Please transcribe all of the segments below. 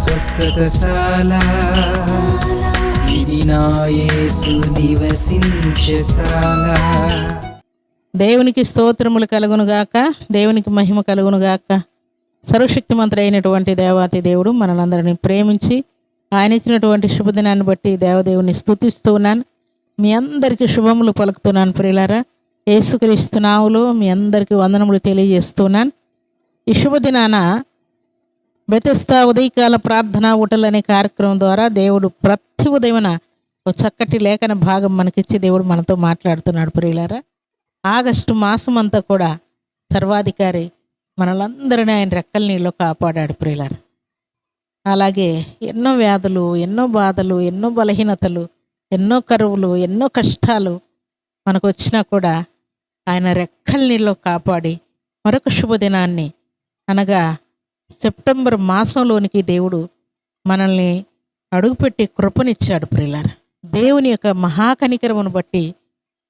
స్వస్థతశాల. ఇది నా యేసు నివసించశాల దేవునికి స్తోత్రములు కలుగునుగాక దేవునికి మహిమ కలుగునుగాక సర్వశక్తిమంతుడు అయినటువంటి దేవాతి దేవుడు మనలందరినీ ప్రేమించి ఆయన ఇచ్చినటువంటి శుభదినాన్ని బట్టి దేవదేవుని స్థుతిస్తూ ఉన్నాను. మీ అందరికీ శుభములు పలుకుతున్నాను ప్రియులారా. యేసుక్రీస్తు నావులు మీ అందరికీ వందనములు తెలియజేస్తున్నాను ఈ శుభదినాన బెతెస్తా ఉదయకాల ప్రార్థన ఊటలు అనే కార్యక్రమం ద్వారా దేవుడు ప్రతి ఉదయమున ఒక చక్కటి లేఖన భాగం మనకిచ్చి దేవుడు మనతో మాట్లాడుతున్నాడు ప్రియులారా. ఆగస్టు మాసం అంతా కూడా సర్వాధికారి మనలందరినీ ఆయన రెక్కల నీళ్ళు కాపాడాడు ప్రియులారా. అలాగే ఎన్నో వ్యాధులు ఎన్నో బాధలు ఎన్నో బలహీనతలు ఎన్నో కరువులు ఎన్నో కష్టాలు మనకు వచ్చినా కూడా ఆయన రెక్కల నీళ్ళు కాపాడి మరొక శుభదినాన్ని అనగా సెప్టెంబర్ మాసంలోనికి దేవుడు మనల్ని అడుగుపెట్టి కృపనిచ్చాడు ప్రిలార దేవుని యొక్క మహాకనికరమును బట్టి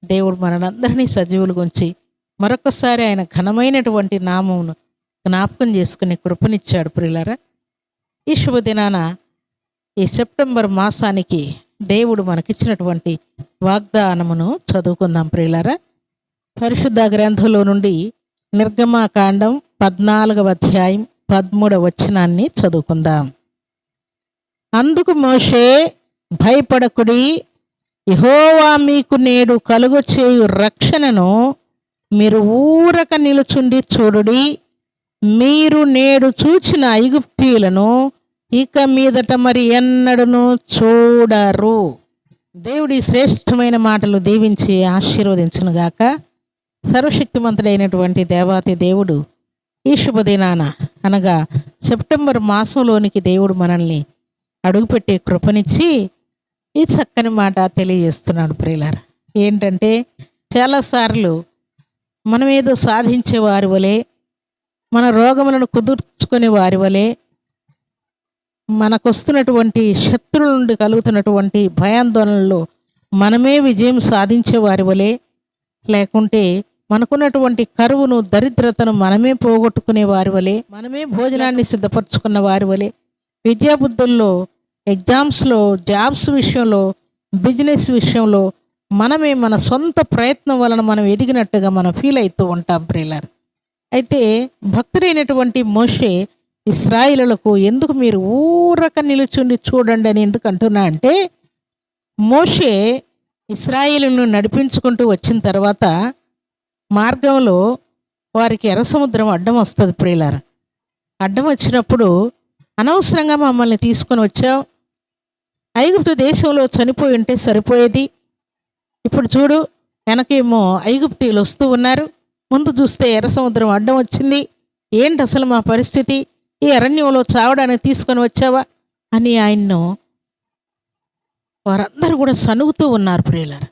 దేవుడు మనందరినీ సజీవులు గుంచి మరొకసారి ఆయన ఘనమైనటువంటి నామమును జ్ఞాపకం చేసుకుని కృపనిచ్చాడు ప్రియులారా. ఈ శుభదినాన ఈ సెప్టెంబర్ మాసానికి దేవుడు మనకిచ్చినటువంటి వాగ్దానమును చదువుకుందాం ప్రియులారా. పరిశుద్ధ గ్రంథంలో నుండి నిర్గమాకాండం పద్నాలుగవ అధ్యాయం పదమూడవ వచనాన్ని చదువుకుందాం. అందుకు మోషే భయపడకుడి యహోవా మీకు నేడు కలుగు చేయు రక్షణను మీరు ఊరక నిలుచుండి చూడుడి. మీరు నేడు చూచిన ఐగుప్తీలను ఇక మీదట మరి ఎన్నడను చూడరు. దేవుడి శ్రేష్టమైన మాటలు దీవించి ఆశీర్వదించునుగాక. సర్వశక్తిమంతుడైనటువంటి దేవాతి దేవుడు ఈ శుభదినాన అనగా సెప్టెంబర్ మాసంలోనికి దేవుడు మనల్ని అడుగుపెట్టే కృపనిచ్చి ఈ చక్కని మాట తెలియజేస్తున్నాడు ప్రియులార. ఏంటంటే చాలాసార్లు మనం ఏదో సాధించే వారి వలె మన రోగములను కుదుర్చుకునే వారి వలె మనకు వస్తున్నటువంటి శత్రువుల నుండి కలుగుతున్నటువంటి భయాందోళనలో మనమే విజయం సాధించే వారి వలె లేకుంటే మనకున్నటువంటి కరువును దరిద్రతను మనమే పోగొట్టుకునే వారి వలె మనమే భోజనాన్ని సిద్ధపరచుకున్న వారి వలె విద్యాబుద్ధుల్లో ఎగ్జామ్స్లో జాబ్స్ విషయంలో బిజినెస్ విషయంలో మనమే మన సొంత ప్రయత్నం వలన మనం ఎదిగినట్టుగా మనం ఫీల్ అవుతూ ఉంటాం ప్రియులర్. అయితే భక్తుడైనటువంటి మోషే ఇస్రాయిలకు ఎందుకు మీరు ఊరక నిలుచుండి చూడండి అని ఎందుకు అంటున్నా అంటే మోషే ఇస్రాయిలను నడిపించుకుంటూ వచ్చిన తర్వాత మార్గంలో వారికి ఎర్ర సముద్రం అడ్డం వస్తుంది ప్రియులార. అడ్డం వచ్చినప్పుడు అనవసరంగా మమ్మల్ని తీసుకొని వచ్చావు. ఐగుప్తు దేశంలో చనిపోయి ఉంటే సరిపోయేది. ఇప్పుడు చూడు వెనకేమో ఐగుప్తీయులు వస్తూ ఉన్నారు. ముందు చూస్తే ఎర్ర సముద్రం అడ్డం వచ్చింది. ఏంటి అసలు మా పరిస్థితి? ఈ అరణ్యంలో చావడానికి తీసుకొని వచ్చావా? అని ఆయన్ను వారందరూ కూడా సనుగుతూ ఉన్నారు ప్రియులారు.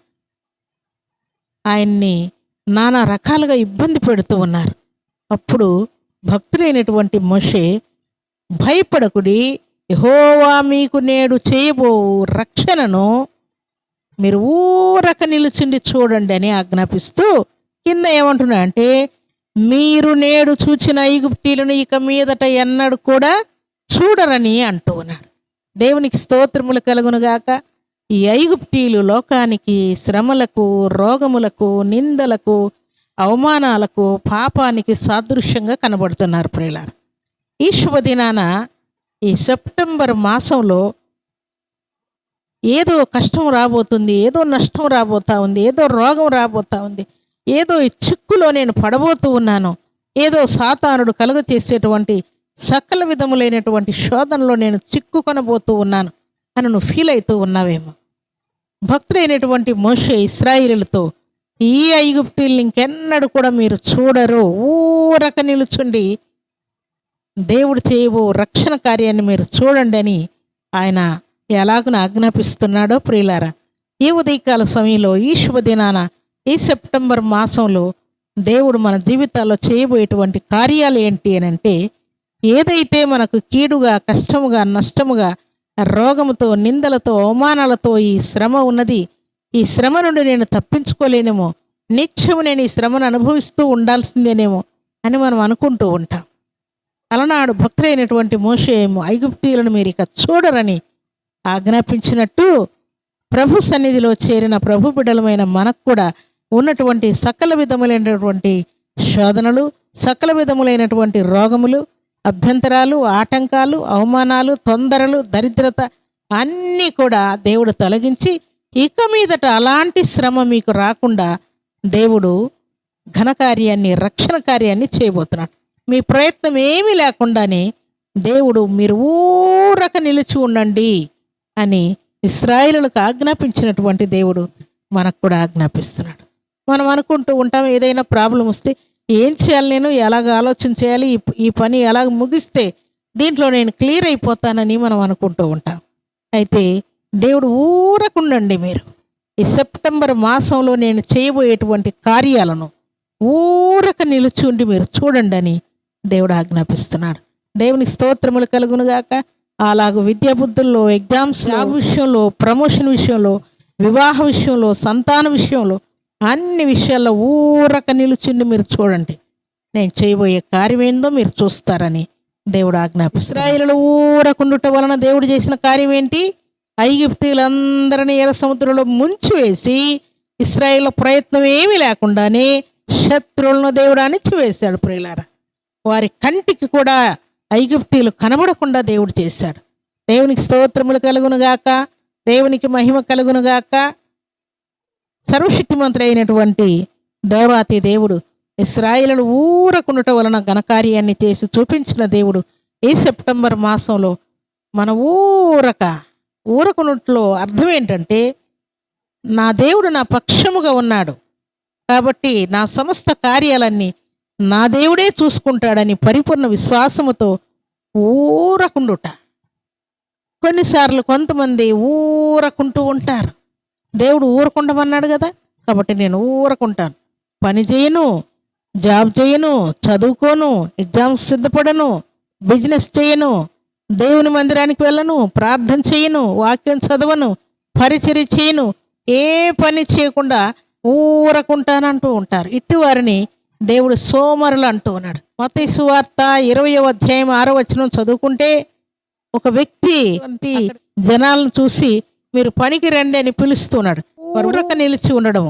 ఆయన్ని నానా రకాలుగా ఇబ్బంది పెడుతూ ఉన్నారు. అప్పుడు భక్తులైనటువంటి మోషే భయపడకుడి యహోవా మీకు నేడు చేయబో రక్షణను మీరు ఊరక నిలుచుండి చూడండి అని ఆజ్ఞాపిస్తూ కింద ఏమంటున్నా అంటే మీరు నేడు చూచిన ఐగుప్తీలను ఇక మీదట ఎన్నడు కూడా చూడరని అంటూ ఉన్నాడు. దేవునికి స్తోత్రములు కలుగునుగాక ఈ ఐగుప్తీలు లోకానికి శ్రమలకు రోగములకు నిందలకు అవమానాలకు పాపానికి సాదృశ్యంగా కనబడుతున్నారు ప్రియులారు. ఈ శుభదినాన ఈ సెప్టెంబర్ మాసంలో ఏదో కష్టం రాబోతుంది ఏదో నష్టం రాబోతా ఉంది ఏదో రోగం రాబోతా ఉంది ఏదో ఈ చిక్కులో నేను పడబోతూ ఉన్నాను ఏదో సాతానుడు కలుగ చేసేటువంటి సకల విధములైనటువంటి శోధనలో నేను చిక్కుకొనబోతూ ఉన్నాను అని నువ్వు ఫీల్ అవుతూ ఉన్నావేమో. భక్తుడైనటువంటి మోషే ఇస్రాయిలతో ఈ ఐగుప్తుల్ని ఇంకెన్నడూ కూడా మీరు చూడరు. ఊరక నిలుచుండి దేవుడు చేయబో రక్షణ కార్యాన్ని మీరు చూడండి అని ఆయన ఎలాగున ఆజ్ఞాపిస్తున్నాడో ప్రియులారా. ఈ ఉదయకాల సమయంలో ఈ శుభదినాన ఈ సెప్టెంబర్ మాసంలో దేవుడు మన జీవితాల్లో చేయబోయేటువంటి కార్యాలు ఏంటి అని అంటే ఏదైతే మనకు కీడుగా కష్టముగా నష్టముగా రోగముతో నిందలతో అవమానాలతో ఈ శ్రమ ఉన్నది. ఈ శ్రమ నుండి నేను తప్పించుకోలేనేమో. నిత్యము నేను ఈ శ్రమను అనుభవిస్తూ ఉండాల్సిందేనేమో అని మనం అనుకుంటూ ఉంటాం. అలనాడు భక్తులైనటువంటి మోషేము ఐగుప్తీయులను మీరు ఇక చూడరని ఆజ్ఞాపించినట్టు ప్రభు సన్నిధిలో చేరిన ప్రభు బిడలమైన మనకు కూడా ఉన్నటువంటి సకల విధములైనటువంటి శోధనలు సకల విధములైనటువంటి రోగములు అభ్యంతరాలు ఆటంకాలు అవమానాలు తొందరలు దరిద్రత అన్నీ కూడా దేవుడు తొలగించి ఇక మీదట అలాంటి శ్రమ మీకు రాకుండా దేవుడు ఘనకార్యాన్ని రక్షణ కార్యాన్ని చేయబోతున్నాడు. మీ ప్రయత్నం ఏమీ లేకుండానే దేవుడు మీరు ఊరక నిలిచి ఉండండి అని ఇస్రాయిలకు ఆజ్ఞాపించినటువంటి దేవుడు మనకు కూడా ఆజ్ఞాపిస్తున్నాడు. మనం అనుకుంటూ ఉంటాం ఏదైనా ప్రాబ్లం వస్తే ఏం చేయాలి నేను? ఎలాగ ఆలోచన చేయాలి? ఈ ఈ పని ఎలాగ ముగిస్తే దీంట్లో నేను క్లియర్ అయిపోతానని మనం అనుకుంటూ ఉంటాం. అయితే దేవుడు ఊరకుండండి మీరు. ఈ సెప్టెంబర్ మాసంలో నేను చేయబోయేటువంటి కార్యాలను ఊరక నిలిచి ఉండి మీరు చూడండి అని దేవుడు ఆజ్ఞాపిస్తున్నాడు. దేవుని స్తోత్రములు కలుగునుగాక అలాగ విద్యాబుద్ధుల్లో ఎగ్జామ్స్ జాబ్ విషయంలో ప్రమోషన్ విషయంలో వివాహ విషయంలో సంతాన విషయంలో అన్ని విషయాల్లో ఊరక నిలుచుండి మీరు చూడండి. నేను చేయబోయే కార్యం ఏందో మీరు చూస్తారని దేవుడు ఆజ్ఞాపిస్తారు ఇస్రాయిలు ఊరకుండుట వలన దేవుడు చేసిన కార్యం ఏంటి? ఐగిప్తీయులందరినీ ఎర్ర సముద్రంలో ముంచివేసి ఇస్రాయిల్ ప్రయత్నం ఏమీ లేకుండానే శత్రువులను దేవుడు అణిచివేశాడు ప్రియులారా. వారి కంటికి కూడా ఐగుప్తీలు కనబడకుండా దేవుడు చేశాడు. దేవునికి స్తోత్రములు కలుగునుగాక దేవునికి మహిమ కలుగునుగాక సర్వశక్తిమంతుడు అయినటువంటి దేవాతి దేవుడు ఇస్రాయిలను ఊరకుండట వలన ఘనకార్యాన్ని చేసి చూపించిన దేవుడు ఈ సెప్టెంబర్ మాసంలో మన ఊరక ఊరకునుట్లో అర్థం ఏంటంటే నా దేవుడు నా పక్షముగా ఉన్నాడు. కాబట్టి నా సమస్త కార్యాలన్నీ నా దేవుడే చూసుకుంటాడని పరిపూర్ణ విశ్వాసముతో ఊరకుండుట. కొన్నిసార్లు కొంతమంది ఊరకుంటూ ఉంటారు. దేవుడు ఊరకుండమన్నాడు కదా. కాబట్టి నేను ఊరకుంటాను. పని చేయను జాబ్ చేయను చదువుకోను ఎగ్జామ్స్ సిద్ధపడను బిజినెస్ చేయను దేవుని మందిరానికి వెళ్ళను ప్రార్థన చేయను వాక్యం చదవను పరిచర్య చేయను ఏ పని చేయకుండా ఊరకుంటానంటూ ఉంటారు. ఇట్టి వారిని దేవుడు సోమరులు అంటూ ఉన్నాడు. మత సువార్త ఇరవయో అధ్యాయం ఆరో వచనం చదువుకుంటే ఒక వ్యక్తి జనాలను చూసి మీరు పనికి రండి అని పిలుస్తున్నాడు ఊరక నిలిచి ఉండడం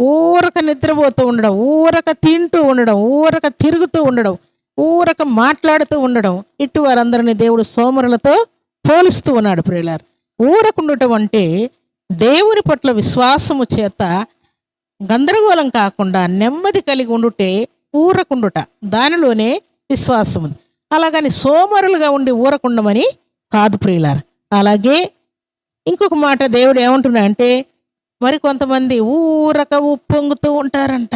ఊరక నిద్రపోతూ ఉండడం ఊరక తింటూ ఉండడం ఊరక తిరుగుతూ ఉండడం ఊరక మాట్లాడుతూ ఉండడం ఇటు వారందరినీ దేవుడు సోమరులతో పోలుస్తూ ఉన్నాడు ప్రియులారు. ఊరకుండటం అంటే దేవుని పట్ల విశ్వాసము చేత గందరగోళం కాకుండా నెమ్మది కలిగి ఉండుటే ఊరకుండుట దానిలోనే విశ్వాసం ఉంది అలాగని సోమరులుగా ఉండి ఊరకుండమని కాదు ప్రియులారు. అలాగే ఇంకొక మాట దేవుడు ఏమంటున్నా అంటే మరి కొంతమంది ఊరక ఉప్పొంగుతూ ఉంటారంట.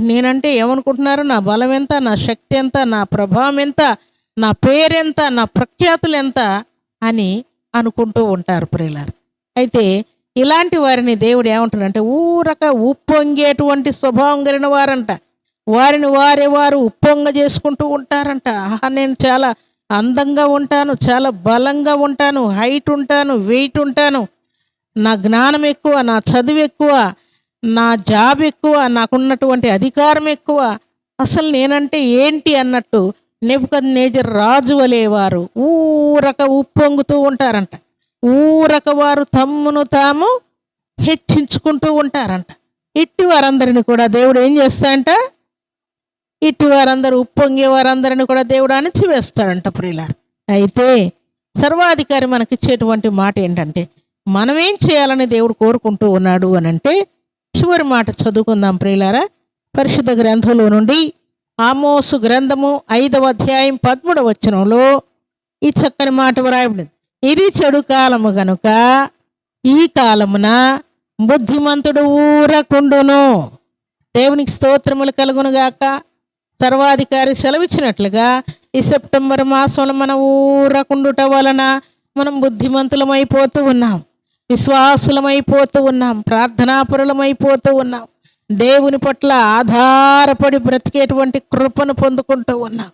నేనంటే ఏమనుకుంటున్నారు? నా బలం ఎంత? నా శక్తి ఎంత? నా ప్రభావం ఎంత? నా పేరెంత నా ప్రఖ్యాతులు ఎంత? అని అనుకుంటూ ఉంటారు ప్రియులారు. అయితే ఇలాంటి వారిని దేవుడు ఏమంటున్నాడంటే ఊరక ఉప్పొంగేటువంటి స్వభావం కలిగిన వారంట. వారిని వారే వారు ఉప్పొంగ చేసుకుంటూ ఉంటారంట. ఆహా నేను చాలా అందంగా ఉంటాను చాలా బలంగా ఉంటాను హైట్ ఉంటాను వెయిట్ ఉంటాను. నా జ్ఞానం ఎక్కువ నా చదువు ఎక్కువ నా జాబ్ ఎక్కువ నాకున్నటువంటి అధికారం ఎక్కువ. అసలు నేనంటే ఏంటి అన్నట్టు నెప్పుకద్ నేజర్ రాజు వలేవారు. ఊరక ఉప్పొంగుతూ ఉంటారంట. ఊరక వారు తమ్మును తాము హెచ్చించుకుంటూ ఉంటారంట. ఇట్టి వారందరిని కూడా దేవుడు ఏం చేస్తాయంట ఇటు వారందరూ ఉప్పొంగే వారందరిని కూడా దేవుడు అణచివేస్తాడంట ప్రియులారు. అయితే సర్వాధికారి మనకిచ్చేటువంటి మాట ఏంటంటే మనమేం చేయాలని దేవుడు కోరుకుంటూ ఉన్నాడు అని అంటే చివరి మాట చదువుకుందాం ప్రియులారా. పరిశుద్ధ గ్రంథంలో నుండి ఆమోసు గ్రంథము ఐదవ అధ్యాయం పదమూడవ వచనంలో ఈ చక్కని మాట వ్రాయబడింది. ఇది చెడు కాలము గనుక ఈ కాలమున బుద్ధిమంతుడు ఊరకుండును. దేవునికి స్తోత్రములు కలుగునుగాక. సర్వాధికారి సెలవిచ్చినట్లుగా ఈ సెప్టెంబర్ మాసంలో మన ఊరకుండుట వలన మనం బుద్ధిమంతులమైపోతూ ఉన్నాం. విశ్వాసులమైపోతూ ఉన్నాం. ప్రార్థనాపరులమైపోతూ ఉన్నాం. దేవుని పట్ల ఆధారపడి బ్రతికేటువంటి కృపను పొందుకుంటూ ఉన్నాం.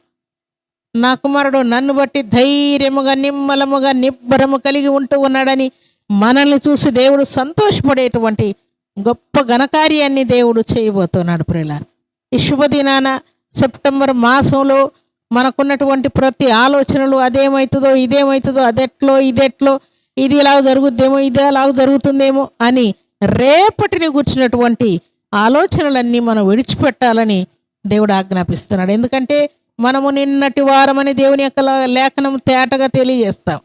నా కుమారుడు నన్ను బట్టి ధైర్యముగా నిమ్మలముగా నిబ్బరము కలిగి ఉంటూ ఉన్నాడని మనల్ని చూసి దేవుడు సంతోషపడేటువంటి గొప్ప ఘనకార్యాన్ని దేవుడు చేయబోతున్నాడు ప్రియులారు. ఈ శుభదినాన సెప్టెంబర్ మాసంలో మనకున్నటువంటి ప్రతి ఆలోచనలు అదేమవుతుందో ఇదేమవుతుందో అదెట్లో ఇదెట్లో ఇది ఇలా జరుగుద్దేమో ఇది అలా జరుగుతుందేమో అని రేపటిని కూర్చున్నటువంటి ఆలోచనలన్నీ మనం విడిచిపెట్టాలని దేవుడు ఆజ్ఞాపిస్తున్నాడు. ఎందుకంటే మనము నిన్నటి వారమని దేవుని యొక్క లేఖనం తేటగా తెలియజేస్తాం.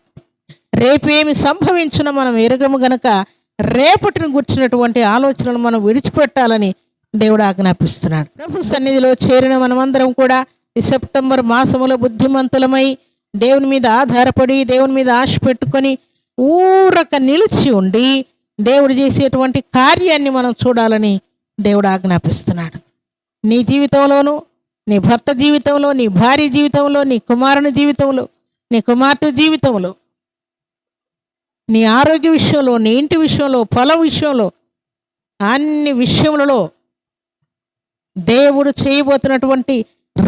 రేపేమి సంభవించిన మనం ఎరగము గనక రేపటిని గుర్చినటువంటి ఆలోచనలు మనం విడిచిపెట్టాలని దేవుడు ఆజ్ఞాపిస్తున్నాడు. ప్రభు సన్నిధిలో చేరిన మనమందరం కూడా ఈ సెప్టెంబర్ మాసములో బుద్ధిమంతులమై దేవుని మీద ఆధారపడి దేవుని మీద ఆశ పెట్టుకొని ఊరక నిలిచి ఉండి దేవుడు చేసేటువంటి కార్యాన్ని మనం చూడాలని దేవుడు ఆజ్ఞాపిస్తున్నాడు. నీ జీవితంలోనూ నీ భర్త జీవితంలో నీ భార్య జీవితంలో నీ కుమారుని జీవితంలో నీ కుమార్తె జీవితంలో నీ ఆరోగ్య విషయంలో నీ ఇంటి విషయంలో పొలం విషయంలో అన్ని విషయములలో దేవుడు చేయబోతున్నటువంటి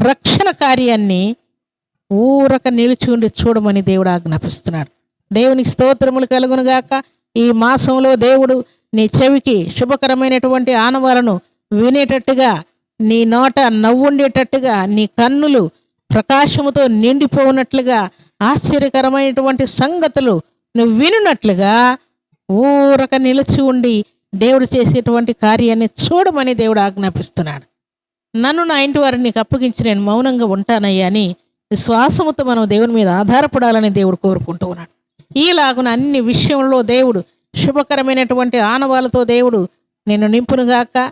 రక్షణ కార్యాన్ని ఊరక నిలిచి ఉండి చూడమని దేవుడు ఆజ్ఞాపిస్తున్నాడు. దేవునికి స్తోత్రములు కలుగునుగాక ఈ మాసంలో దేవుడు నీ చెవికి శుభకరమైనటువంటి ఆనవాలను వినేటట్టుగా నీ నోట నవ్వుండేటట్టుగా నీ కన్నులు ప్రకాశముతో నిండిపోనట్లుగా ఆశ్చర్యకరమైనటువంటి సంగతులు నువ్వు వినున్నట్లుగా ఊరక నిలిచి ఉండి దేవుడు చేసేటువంటి కార్యాన్ని చూడమని దేవుడు ఆజ్ఞాపిస్తున్నాడు. నన్ను నా ఇంటి వారిని నీకు అప్పగించి నేను మౌనంగా ఉంటానయ్యా అని విశ్వాసముతో మనం దేవుని మీద ఆధారపడాలని దేవుడు కోరుకుంటూ ఉన్నాడు. ఈలాగున అన్ని విషయంలో దేవుడు శుభకరమైనటువంటి ఆనవాలతో దేవుడు నిన్ను నింపునుగాక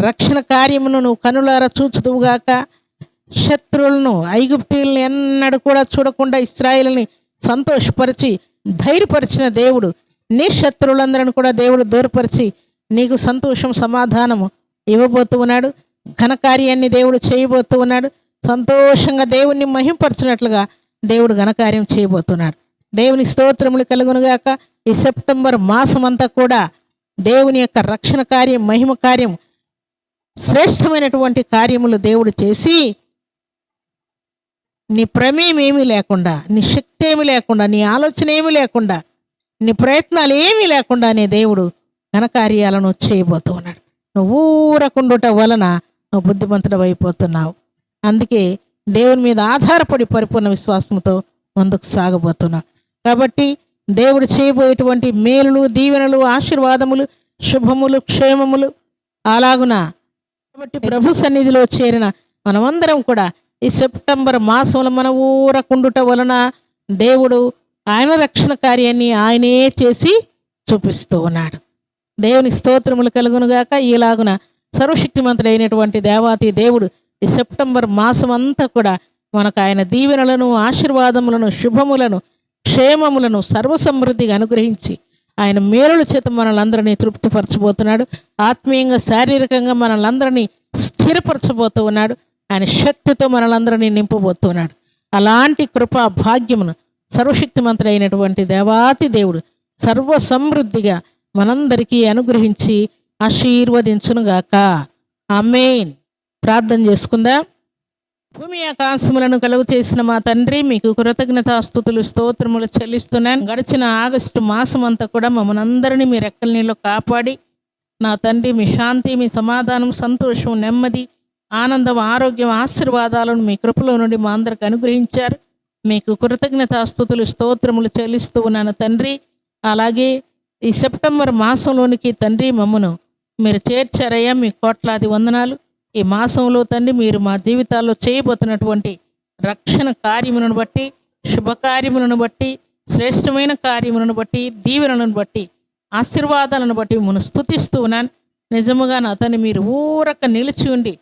రక్షణ కార్యమును నువ్వు కనులారా చూచుదువుగాక శత్రువులను ఐగుప్తీయులను ఎన్నడూ కూడా చూడకుండా ఇస్రాయిల్ని సంతోషపరిచి ధైర్యపరిచిన దేవుడు నీ శత్రువులందరిని కూడా దేవుడు దూరపరిచి నీకు సంతోషం సమాధానము ఇవ్వబోతూ ఉన్నాడు. ఘనకార్యాన్ని దేవుడు చేయబోతూ ఉన్నాడు. సంతోషంగా దేవుణ్ణి మహింపరచినట్లుగా దేవుడు ఘనకార్యం చేయబోతున్నాడు. దేవుని స్తోత్రములు కలుగునుగాక. ఈ సెప్టెంబర్ మాసమంతా కూడా దేవుని యొక్క రక్షణ కార్యం మహిమ కార్యం శ్రేష్టమైనటువంటి కార్యములు దేవుడు చేసి నీ ప్రమేయం ఏమీ లేకుండా నీ శక్తి ఏమీ లేకుండా నీ ఆలోచన ఏమీ లేకుండా నీ ప్రయత్నాలు ఏమీ లేకుండానే దేవుడు ఘనకార్యాలను చేయబోతూ ఉన్నాడు. నువ్వు ఊరకుండుట వలన నువ్వు బుద్ధిమంతుడు అయిపోతున్నావు. అందుకే దేవుని మీద ఆధారపడి పరిపూర్ణ విశ్వాసంతో ముందుకు సాగబోతున్నావు. కాబట్టి దేవుడు చేయబోయేటువంటి మేలులు దీవెనలు ఆశీర్వాదములు శుభములు క్షేమములు అలాగున? కాబట్టి ప్రభు సన్నిధిలో చేరిన మనమందరం కూడా ఈ సెప్టెంబర్ మాసంలో మన ఊరకుండుట వలన దేవుడు ఆయన రక్షణ కార్యాన్ని ఆయనే చేసి చూపిస్తూ ఉన్నాడు. దేవుని స్తోత్రములు కలుగునుగాక ఈలాగున సర్వశక్తిమంతుడైనటువంటి దేవాతి దేవుడు ఈ సెప్టెంబర్ మాసం అంతా కూడా మనకు ఆయన దీవెనలను ఆశీర్వాదములను శుభములను క్షేమములను సర్వసమృద్ధిగా అనుగ్రహించి ఆయన మేలుల చేత మనలందరినీ తృప్తిపరచబోతున్నాడు. ఆత్మీయంగా శారీరకంగా మనలందరినీ స్థిరపరచబోతూ ఉన్నాడు. ఆయన శక్తితో మనలందరినీ నింపబోతున్నాడు. అలాంటి కృపా భాగ్యమును సర్వశక్తిమంతుడైనటువంటి దేవాతి దేవుడు సర్వసమృద్ధిగా మనందరికీ అనుగ్రహించి ఆశీర్వదించునుగాక. అమేన్ ప్రార్థన చేసుకుందా. భూమి ఆకాశములను కలుగు చేసిన మా తండ్రి మీకు కృతజ్ఞతాస్థుతులు స్తోత్రములు చెల్లిస్తున్నాను. గడిచిన ఆగస్టు మాసం అంతా కూడా మమ్మల్ని అందరినీ మీ రెక్కల నీళ్ళు కాపాడి నా తండ్రి మీ శాంతి మీ సమాధానం సంతోషం నెమ్మది ఆనందం ఆరోగ్యం ఆశీర్వాదాలను మీ కృపలో నుండి మా అందరికి అనుగ్రహించారు. మీకు కృతజ్ఞతాస్థుతులు స్తోత్రములు చెల్లిస్తూ ఉన్నాను తండ్రి. అలాగే ఈ సెప్టెంబర్ మాసంలోనికి తండ్రి మమ్మను మీరు చేర్చారయ్యా మీ కోట్లాది వందనాలు. ఈ మాసంలో తండ్రి మీరు మా జీవితాల్లో చేయబోతున్నటువంటి రక్షణ కార్యములను బట్టి శుభకార్యములను బట్టి శ్రేష్టమైన కార్యములను బట్టి దీవెనలను బట్టి ఆశీర్వాదాలను బట్టి మనం స్తుతిస్తూ ఉన్నాను. నిజముగా నా తను మీరు ఊరక నిలిచి ఉండి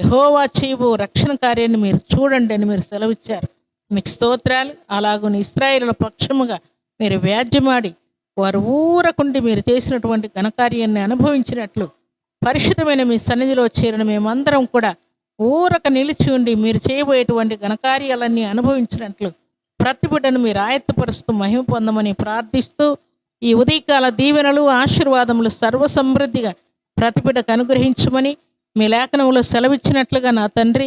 యహోవా చేయబో రక్షణ కార్యాన్ని మీరు చూడండి అని మీరు సెలవిచ్చారు. మీకు స్తోత్రాలు. అలాగుని ఇస్రాయిల పక్షముగా మీరు వ్యాజ్యమాడి వారు ఊరకుండి మీరు చేసినటువంటి ఘనకార్యాన్ని అనుభవించినట్లు పరిశుద్ధమైన మీ సన్నిధిలో చేరిన మేమందరం కూడా ఊరక నిలిచి ఉండి మీరు చేయబోయేటువంటి ఘనకార్యాలన్నీ అనుభవించినట్లు ప్రతి బిడ్డను మీరు ఆయత్తపరుస్తూ మహిమ పొందమని ప్రార్థిస్తూ ఈ ఉదయకాల దీవెనలు ఆశీర్వాదములు సర్వసమృద్ధిగా ప్రతి బిడ్డకు అనుగ్రహించమని మీ లేఖనంలో సెలవిచ్చినట్లుగా నా తండ్రి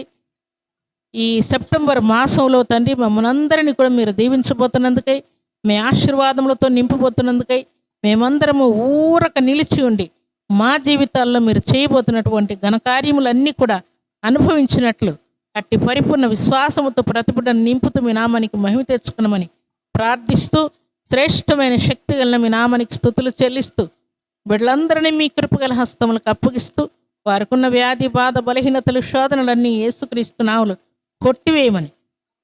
ఈ సెప్టెంబర్ మాసంలో తండ్రి మమ్మల్ని అందరినీ కూడా మీరు దీవించబోతున్నందుకై మీ ఆశీర్వాదములతో నింపబోతున్నందుకై మేమందరము ఊరక నిలిచి ఉండి మా జీవితాల్లో మీరు చేయబోతున్నటువంటి ఘనకార్యములన్నీ కూడా అనుభవించినట్లు అట్టి పరిపూర్ణ విశ్వాసముతో ప్రతిభటను నింపుతూ మీ నామానికి మహిమ తెచ్చుకున్నామని ప్రార్థిస్తూ శ్రేష్టమైన శక్తి గల మీ నామానికి స్థుతులు చెల్లిస్తూ బిడ్డలందరినీ మీ కృపగల హస్తములకు అప్పగిస్తూ వారికున్న వ్యాధి బాధ బలహీనతలు శోధనలన్నీ ఏసుక్రీస్తు నావులు కొట్టివేయమని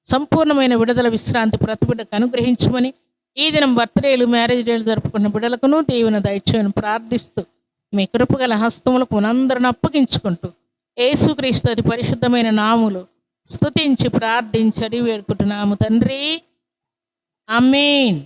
సంపూర్ణమైన విడుదల విశ్రాంతి ప్రతిబిడ్డకు అనుగ్రహించమని ఈ దినం బర్త్డేలు మ్యారేజ్ డేలు జరుపుకున్న బిడ్డలకును దేవుని దయచేయని ప్రార్థిస్తూ మీ కృపగల హస్తములకు మనందరిని అప్పగించుకుంటూ యేసుక్రీస్తు అతి పరిశుద్ధమైన నాములు స్తుతించి ప్రార్థించి అడిగి వేడుకుంటున్నాము తండ్రి. అమీన్